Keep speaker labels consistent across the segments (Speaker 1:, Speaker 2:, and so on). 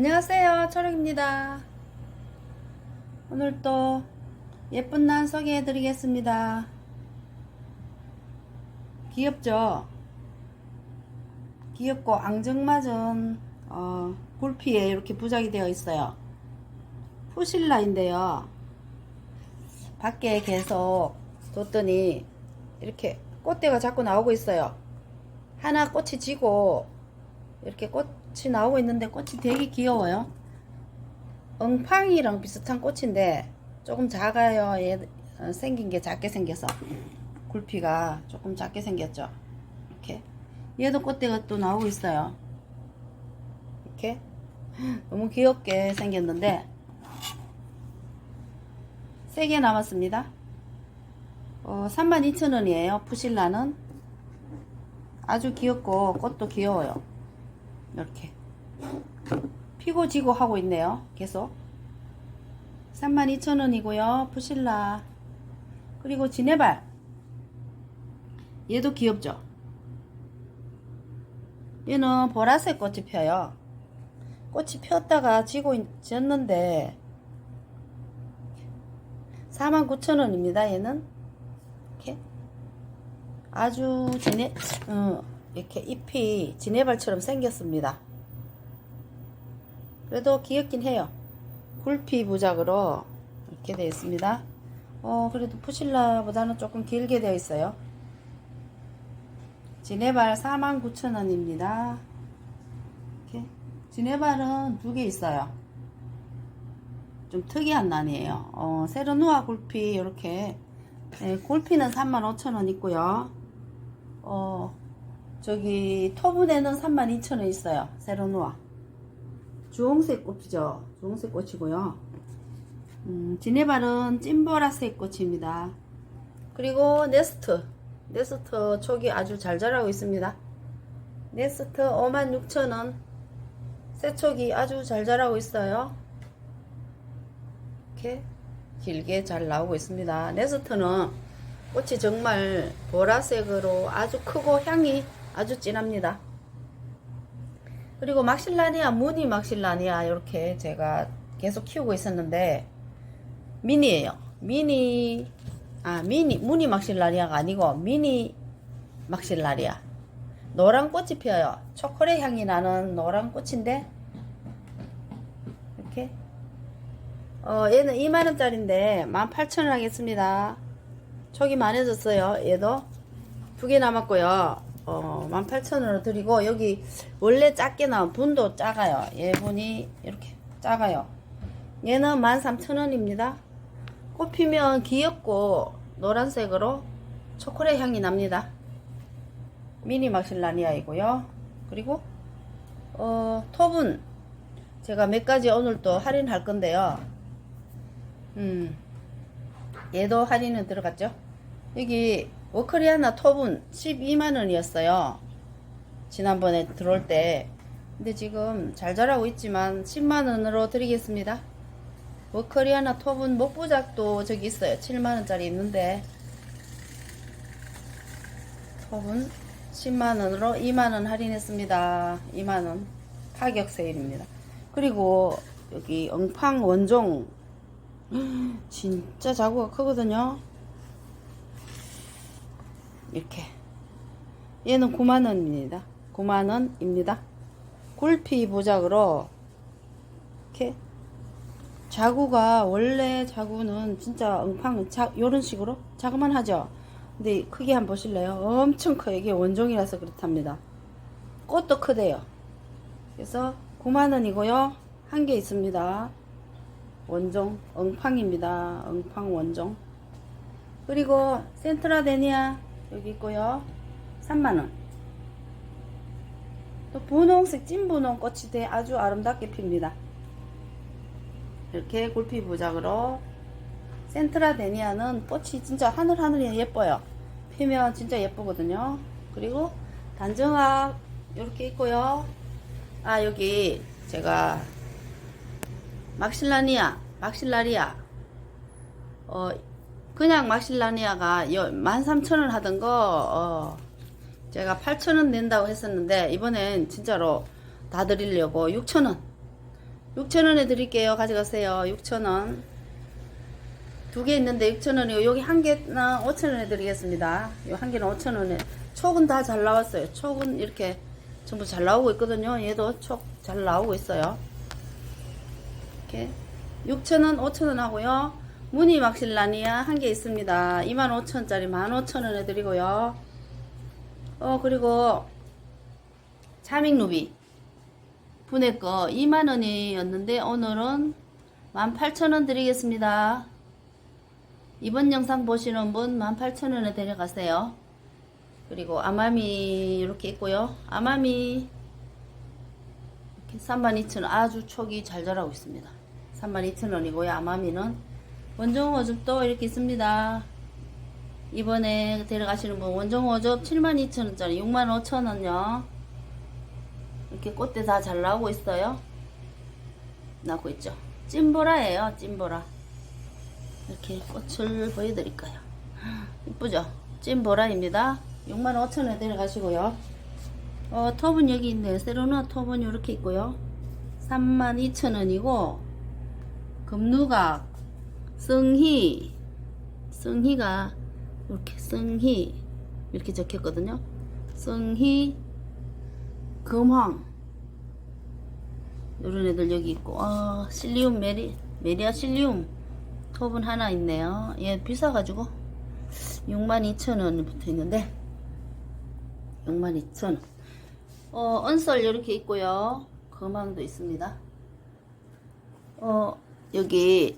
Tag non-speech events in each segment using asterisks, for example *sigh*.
Speaker 1: 안녕하세요 초록입니다. 오늘 또 예쁜 난 소개해 드리겠습니다. 귀엽죠? 귀엽고 앙증맞은 어, 굴피에 이렇게 부작이 되어 있어요. 푸실라인데요. 밖에 계속 뒀더니 이렇게 꽃대가 자꾸 나오고 있어요. 하나 꽃이 지고 이렇게 꽃 이 나오고 있는데 꽃이 되게 귀여워요. 엉팡이랑 비슷한 꽃인데 조금 작아요. 얘 어, 생긴 게 작게 생겨서 굴피가 조금 작게 생겼죠. 이렇게 얘도 꽃대가 또 나오고 있어요. 이렇게 너무 귀엽게 생겼는데 세 개 남았습니다. 어, 32,000원이에요. 푸실라는 아주 귀엽고 꽃도 귀여워요. 이렇게 피고 지고 하고 있네요. 계속 32,000원이고요. 푸실라 그리고 지네발 얘도 귀엽죠. 얘는 보라색 꽃이 펴요. 꽃이 폈다가 지고 있- 지었는데 49,000원입니다. 얘는 이렇게 아주 지네 어, 이렇게 잎이 지네발처럼 생겼습니다. 그래도 귀엽긴 해요. 굴피 부작으로 이렇게 되어 있습니다. 어, 그래도 푸실라보다는 조금 길게 되어 있어요. 지네발 49,000원입니다. 이렇게. 지네발은 두 개 있어요. 좀 특이한 난이에요. 어, 세르누아 굴피, 이렇게. 네, 굴피는 35,000원 있고요. 어, 저기 토분에는 32,000원 있어요. 세로누아. 주홍색 꽃이죠. 주홍색 꽃이고요. 음, 지네발은 찐보라색 꽃입니다. 그리고 네스트. 네스트 촉이 아주 잘 자라고 있습니다. 네스트 56,000원. 새촉이 아주 잘 자라고 있어요. 이렇게 길게 잘 나오고 있습니다. 네스트는 꽃이 정말 보라색으로 아주 크고 향이 아주 진합니다. 그리고 막실라니아, 무늬 막실라니아 이렇게 제가 계속 키우고 있었는데 미니예요. 미니 아 미니 무늬 막실라니아가 아니고 미니 막실라리아 노란 꽃이 피어요. 초콜릿 향이 나는 노란 꽃인데 이렇게 어 얘는 2만원짜리인데 18,000원 하겠습니다. 촉이 많아졌어요. 얘도 두 개 남았고요. 어, 18,000원으로 드리고 여기 원래 작게 나온 분도 작아요. 얘 분이 이렇게 작아요. 얘는 13,000원입니다. 꽃 피면 귀엽고 노란색으로 초콜릿 향이 납니다. 미니 막실라니아이고요. 그리고 어, 톱은 제가 몇 가지 오늘 또 할인할 건데요. 음, 얘도 할인은 들어갔죠. 여기 워커리아나 톱은 12만원이었어요. 지난번에 들어올 때. 근데 지금 잘 자라고 있지만 10만원으로 드리겠습니다. 워커리아나 톱은 목부작도 저기 있어요. 7만원짜리 있는데. 톱은 10만원으로 2만원 할인했습니다. 2만원. 가격 세일입니다. 그리고 여기 엉팡 원종 *gasps* 진짜 자구가 크거든요. 이렇게. 얘는 9만원입니다. 9만원입니다. 굴피 부작으로 이렇게 자구가 원래 자구는 진짜 엉팡 자, 요런 식으로 자그만 하죠. 근데 크게 한번 보실래요? 엄청 커요. 이게 원종이라서 그렇답니다. 꽃도 크대요. 그래서 9만원이고요. 한 개 있습니다. 원종 엉팡입니다. 엉팡 원종. 그리고 센트라데니아 여기 있고요. 3만원. 또 분홍색 찐 분홍 꽃이 돼 아주 아름답게 핍니다. 이렇게 굴피 부작으로 센트라 데니아는 꽃이 진짜 하늘하늘이 예뻐요. 피면 진짜 예쁘거든요. 그리고 단정학 이렇게 있고요. 아 여기 제가 막실라니아, 막실라리아. 어, 그냥 막실라니아가 13,000원 하던 거, 어, 제가 8,000원 낸다고 했었는데, 이번엔 진짜로 다 드리려고 6,000원. 6,000원에 드릴게요. 가져가세요. 6,000원. 두 개 있는데 6,000원이고 여기 한 개는 5,000원에 드리겠습니다. 이한 개는 5,000원에. 촉은 다 잘 나왔어요. 촉은 이렇게 전부 잘 나오고 있거든요. 얘도 촉 잘 나오고 있어요. 이렇게 6,000원, 5,000원 하고요. 무늬 막실 라니아 한 개 있습니다. 25,000원짜리 15,000원에 드리고요. 어 그리고 자믹루비 분해 거 2만원이었는데 오늘은 18,000원 드리겠습니다. 이번 영상 보시는 분 18,000원에 데려가세요. 그리고 아마미 이렇게 있고요. 아마미 이렇게 32,000원 아주 촉이 잘 자라고 있습니다. 32,000원이고요. 아마미는 원종 어줍도 이렇게 있습니다. 이번에 데려가시는 분 원종 어줍 72,000원짜리 65,000원요. 이렇게 꽃대 다 잘 나오고 있어요. 나오고 있죠. 찐보라예요. 찐보라. 이렇게 꽃을 보여드릴까요? 이쁘죠? 찐보라입니다. 65,000원에 데려가시고요. 어, 톱은 여기 있네요. 세로나 톱은 이렇게 있고요. 32,000원이고 금누각, 성희, 성희가 이렇게 성희 이렇게 적혔거든요. 성희, 금황 이런 애들 여기 있고 어, 실리움 메리 메리아 실리움 톱은 하나 있네요. 얘 비싸가지고 62,000원 붙어 있는데 62,000원 어, 언설 이렇게 있고요. 금황도 있습니다. 어, 여기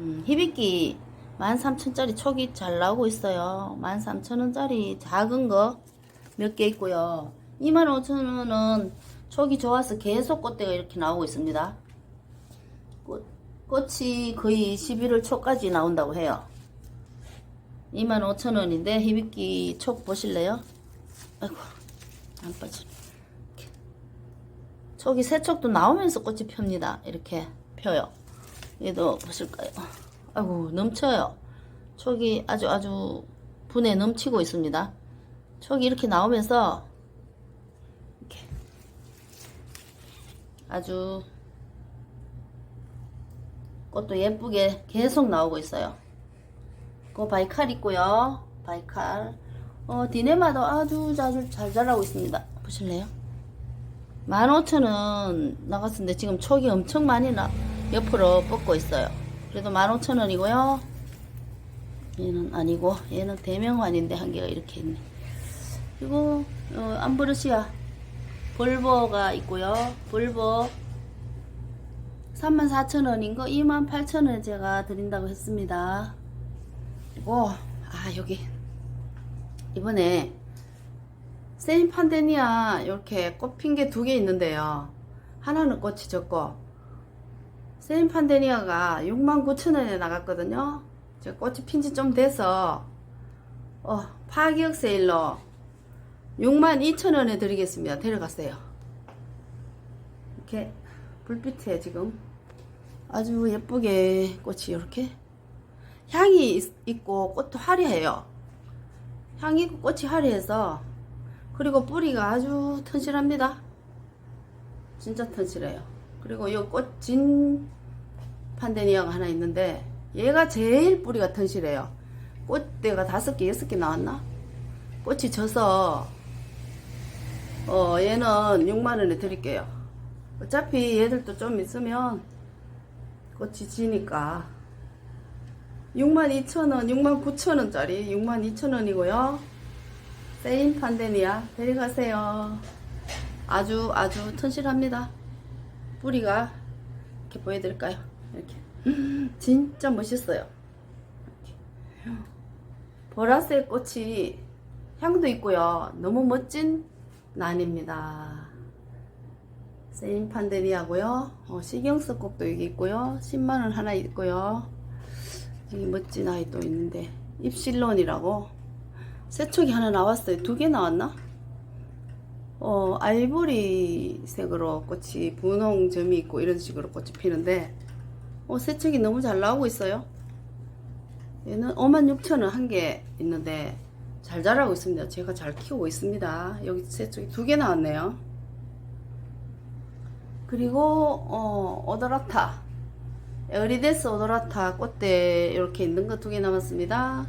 Speaker 1: 음, 히비키 13,000짜리 촉이 잘 나오고 있어요. 13,000원짜리 작은 거 몇 개 있고요. 25,000원은 촉이 좋아서 계속 꽃대가 이렇게 나오고 있습니다. 꽃, 꽃이 거의 11월 초까지 나온다고 해요. 25,000원인데 히비키 촉 보실래요? 아이고 안 빠져. 촉이 새 촉도 나오면서 꽃이 펴니다. 이렇게 펴요. 얘도 보실까요? 아이고 넘쳐요. 촉이 아주 아주 분에 넘치고 있습니다. 촉이 이렇게 나오면서 이렇게 아주 꽃도 예쁘게 계속 나오고 있어요. 그 바이칼 있고요. 바이칼. 어, 디네마도 아주 아주 잘 자라고 있습니다. 보실래요? 15,000원 나갔는데 지금 촉이 엄청 많이 나, 옆으로 뻗고 있어요. 그래도 15,000원이고요. 얘는 아니고 얘는 대명환인데 한 개가 이렇게 있네. 그리고 어, 암브르시아 볼보가 있고요. 볼보 34,000원인 거 28,000원에 제가 드린다고 했습니다. 그리고 아 여기 이번에 세인 판데니아 이렇게 꽃 핀 게 두 개 있는데요. 하나는 꽃이 적고 세인 판데니아가 69,000원에 나갔거든요. 저 꽃이 핀 지 좀 돼서 어, 파기역 세일로 62,000원에 드리겠습니다. 데려갔어요. 이렇게 불빛에 지금 아주 예쁘게 꽃이 이렇게 향이 있- 있고 꽃도 화려해요. 향이 있고 꽃이 화려해서 그리고 뿌리가 아주 튼실합니다. 진짜 튼실해요. 그리고 이 꽃진 판데니아가 하나 있는데 얘가 제일 뿌리가 튼실해요. 꽃대가 다섯 개, 여섯 개 나왔나? 꽃이 져서 어 얘는 6만 원에 드릴게요. 어차피 얘들도 좀 있으면 꽃이 지니까 62,000원, 69,000원짜리 62,000원이고요. 세인 판데니아 데려가세요. 아주 아주 튼실합니다. 뿌리가 이렇게 보여드릴까요? 이렇게 *gasps* 진짜 멋있어요. 보라색 꽃이 향도 있고요. 너무 멋진 난입니다. 세인 판데니아고요. 어, 시경스 꽃도 여기 있고요. 10만원 하나 있고요. 여기 멋진 아이 또 있는데 입실론이라고 새촉이 하나 나왔어요. 두 개 나왔나? 어, 아이보리 색으로 꽃이 분홍점이 있고 이런 식으로 꽃이 피는데 어, 새촉이 너무 잘 나오고 있어요. 얘는 56,000원 한 개 있는데 잘 자라고 있습니다. 제가 잘 키우고 있습니다. 여기 새촉이 두 개 나왔네요. 그리고 어 오더라타 에어리데스 오더라타 꽃대 이렇게 있는 거 두 개 남았습니다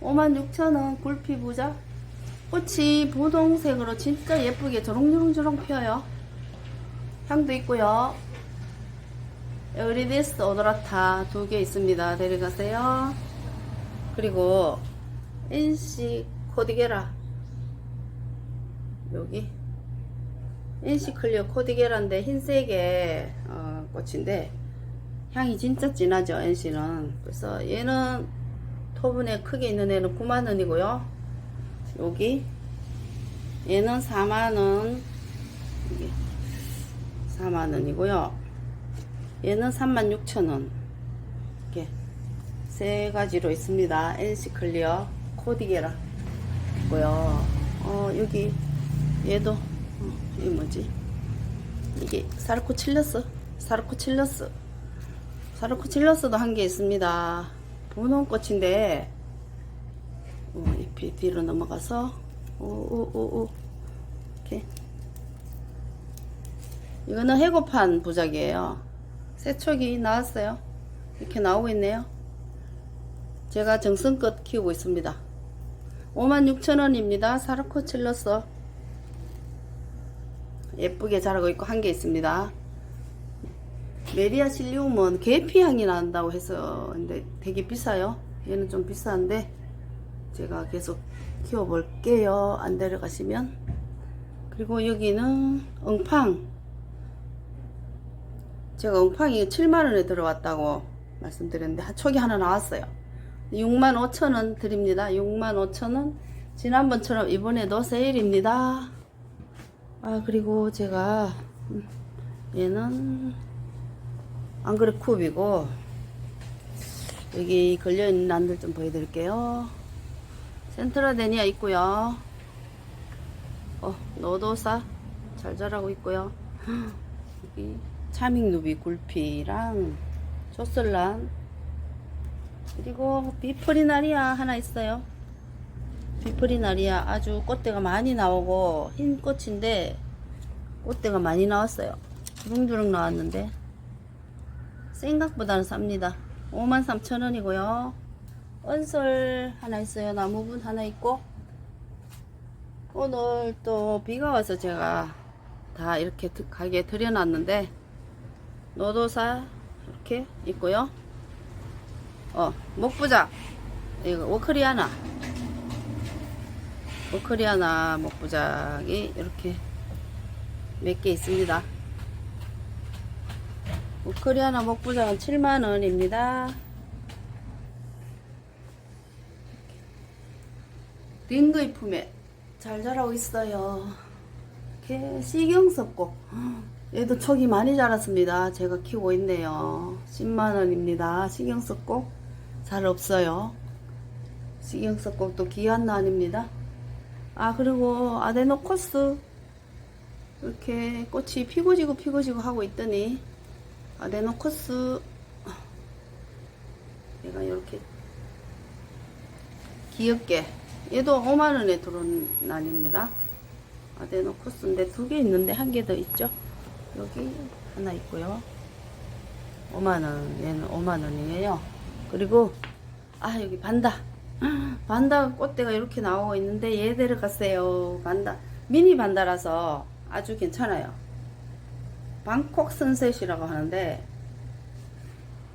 Speaker 1: 56,000원 굴피 부자 꽃이 분홍색으로 진짜 예쁘게 조롱조롱조롱 피어요 향도 있고요 에어리데스 오더라타 두 개 있습니다. 데려가세요. 그리고 NC 코디게라. 여기. NC 클리어 코디게라인데 흰색의 어, 꽃인데 향이 진짜 진하죠 NC는 그래서 얘는 토분에 크게 있는 애는 9만원이고요. 여기. 얘는 4만원. 4만원이고요 얘는 36,000원. 이렇게 세 가지로 있습니다. NC 클리어 코디게라. 있고요. 어 여기 얘도 어, 이게 뭐지? 이게 사르코 칠러스 사르코 칠러스. 사르코 칠러스도 한 개 있습니다. 분홍 꽃인데 어, 잎이 뒤로 넘어가서 오오오오. 이렇게. 이거는 해고판 부작이에요 새촉이 나왔어요. 이렇게 나오고 있네요. 제가 정성껏 키우고 있습니다. 56,000원입니다. 사르코 칠러스 예쁘게 자라고 있고 한 개 있습니다. 메리아 실리움은 계피 향이 난다고 해서 근데 되게 비싸요. 얘는 좀 비싼데 제가 계속 키워볼게요. 안 데려가시면. 그리고 여기는 엉팡 제가 엉팡이 7만원에 들어왔다고 말씀드렸는데 한 촉이 하나 나왔어요. 6만 5천원 드립니다. 6만 5천원. 지난번처럼 이번에도 세일입니다. 아 그리고 제가 음, 얘는 앙그레 쿱이고 여기 걸려있는 난들 좀 보여드릴게요. 센트라데니아 있고요. 어 노도사 잘 자라고 있고요. *gasps* 여기 차밍누비 굴피랑 조슬란 그리고 비프리나리아 하나 있어요. 비프리나리아 아주 꽃대가 많이 나오고 흰 꽃인데 꽃대가 많이 나왔어요. 주렁주렁 나왔는데 생각보다는 쌉니다. 53,000원이고요. 언설 하나 있어요. 나무분 하나 있고 오늘 또 비가 와서 제가 다 이렇게 드- 가게에 들여놨는데 노도사 이렇게 있고요 어 목부작 이거 워크리아나 워크리아나 목부작이 이렇게 몇 개 있습니다 우크리아나 목부작은 7만원입니다. 링거이 품에 잘 자라고 있어요. 이렇게 시경석곡. 얘도 촉이 많이 자랐습니다. 제가 키우고 있네요. 10만원입니다. 시경석곡. 잘 없어요. 시경석곡도 귀한 난입니다. 아, 그리고 아데노코스. 이렇게 꽃이 피고 지고 피고 지고 하고 있더니 아데노코스 얘가 이렇게 귀엽게 얘도 5만원에 들어온 난입니다 아데노코스인데 두 개 있는데 한 개 더 있죠 여기 하나 있고요. 5만원 얘는 5만원이에요. 그리고 아 여기 반다. *gasps* 반다 꽃대가 이렇게 나오고 있는데 얘 데려갔어요. 반다. 미니 반다라서 아주 괜찮아요. 방콕 선셋이라고 하는데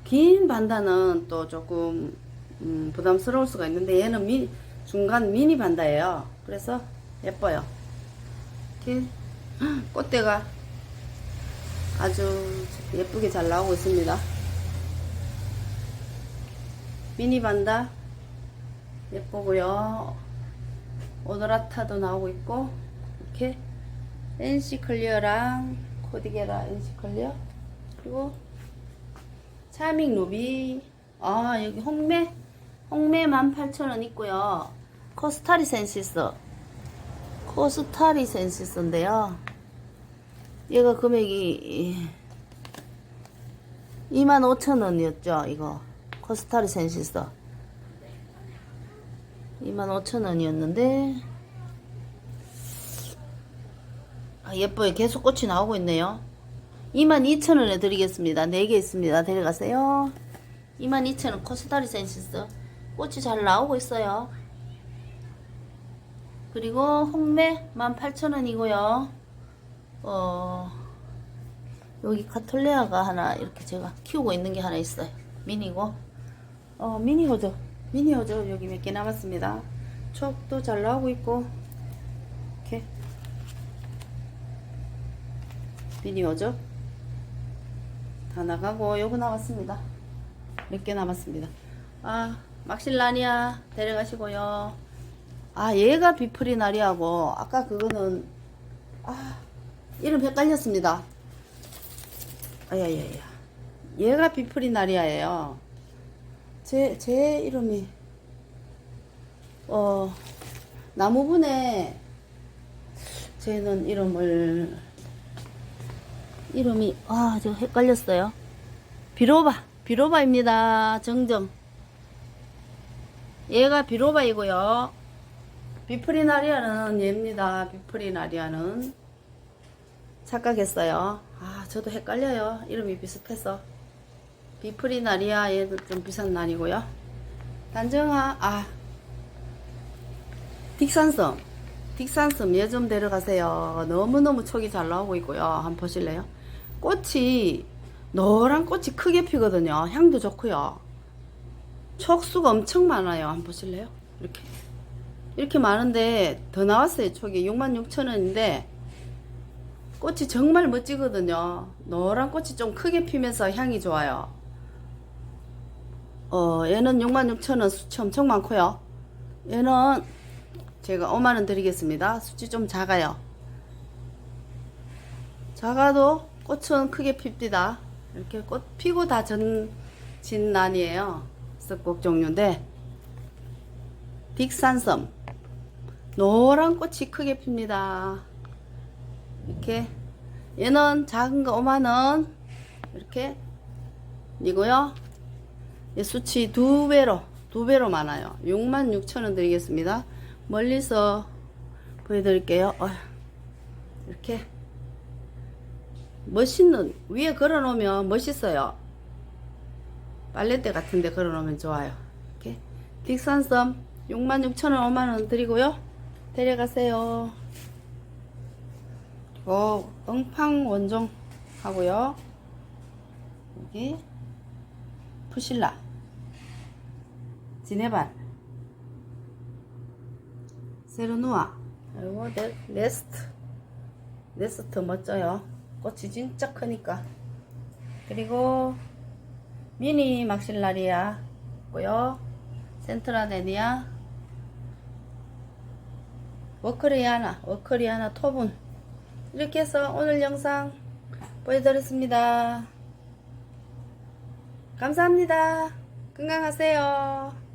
Speaker 1: 긴 반다는 또 조금 음, 부담스러울 수가 있는데 얘는 미, 중간 미니 반다예요. 그래서 예뻐요. 이렇게 *gasps* 꽃대가 아주 예쁘게 잘 나오고 있습니다. 미니 반다. 예쁘고요. 오더라타도 나오고 있고 이렇게 NC 클리어랑 코디게라 NC 클리어 그리고 차밍 루비. 아 여기 홍매? 홍매 18,000원 있고요. 코스타리 센시스 코스타리 센시스인데요 얘가 금액이 25,000원이었죠 이거 코스타리 센시스 25,000원이었는데 아, 예뻐요. 계속 꽃이 나오고 있네요. 22,000원에 드리겠습니다. 4개 있습니다. 데려가세요. 22,000원 코스타리 센시스. 꽃이 잘 나오고 있어요. 그리고 홍매 18,000원이고요. 어, 여기 카톨레아가 하나 이렇게 제가 키우고 있는 게 하나 있어요. 미니고. 어, 미니 호저. 미니 호저 여기 몇 개 남았습니다. 촉도 잘 나오고 있고. 이렇게. 미니 호저. 다 나가고 요거 남았습니다. 몇 개 남았습니다. 아, 막실라니아 데려가시고요. 아, 얘가 비프리나리아고 아까 그거는 아, 이름 헷갈렸습니다. 아야야야. 얘가 비프리나리아예요. 제, 제 이름이, 어, 나무분에, 쟤는 이름을, 이름이, 아, 저 헷갈렸어요. 비로바, 비로바입니다. 정정. 얘가 비로바이고요. 비프리나리아는 얘입니다. 비프리나리아는. 착각했어요. 아, 저도 헷갈려요. 이름이 비슷해서. 비프리나리아 얘도 좀 비싼 난이고요. 단정아, 아. 딕산섬. 딕산섬 얘 좀 데려가세요. 너무너무 촉이 잘 나오고 있고요. 한번 보실래요? 꽃이, 노란 꽃이 크게 피거든요. 향도 좋고요. 촉수가 엄청 많아요. 한번 보실래요? 이렇게. 이렇게 많은데 더 나왔어요. 촉이 66,000원인데 꽃이 정말 멋지거든요. 노란 꽃이 좀 크게 피면서 향이 좋아요. 어, 얘는 66,000원 수치 엄청 많고요. 얘는 제가 5만원 드리겠습니다. 수치 좀 작아요. 작아도 꽃은 크게 핍니다. 이렇게 꽃 피고 다 전, 진 난이에요. 썩곡 종류인데, 빅산섬. 노란 꽃이 크게 핍니다. 이렇게. 얘는 작은 거 5만원. 이렇게. 이고요. 얘 수치 두 배로, 두 배로 많아요. 66,000원 드리겠습니다. 멀리서 보여드릴게요. 어휴, 이렇게. 멋있는, 위에 걸어 놓으면 멋있어요. 빨래대 같은데 걸어 놓으면 좋아요. 이렇게. 빅산섬 66,000원, 5만원 드리고요. 데려가세요. 그리고 엉팡 원종 하고요. 여기 푸실라. 지네발. 세르누아. 그리고 네, 네스트. 네스트 멋져요. 꽃이 진짜 크니까. 그리고 미니 막실라리아 있고요. 센트라데니아. 워크리아나 워크리아나 토분 이렇게 해서 오늘 영상 보여드렸습니다. 감사합니다. 건강하세요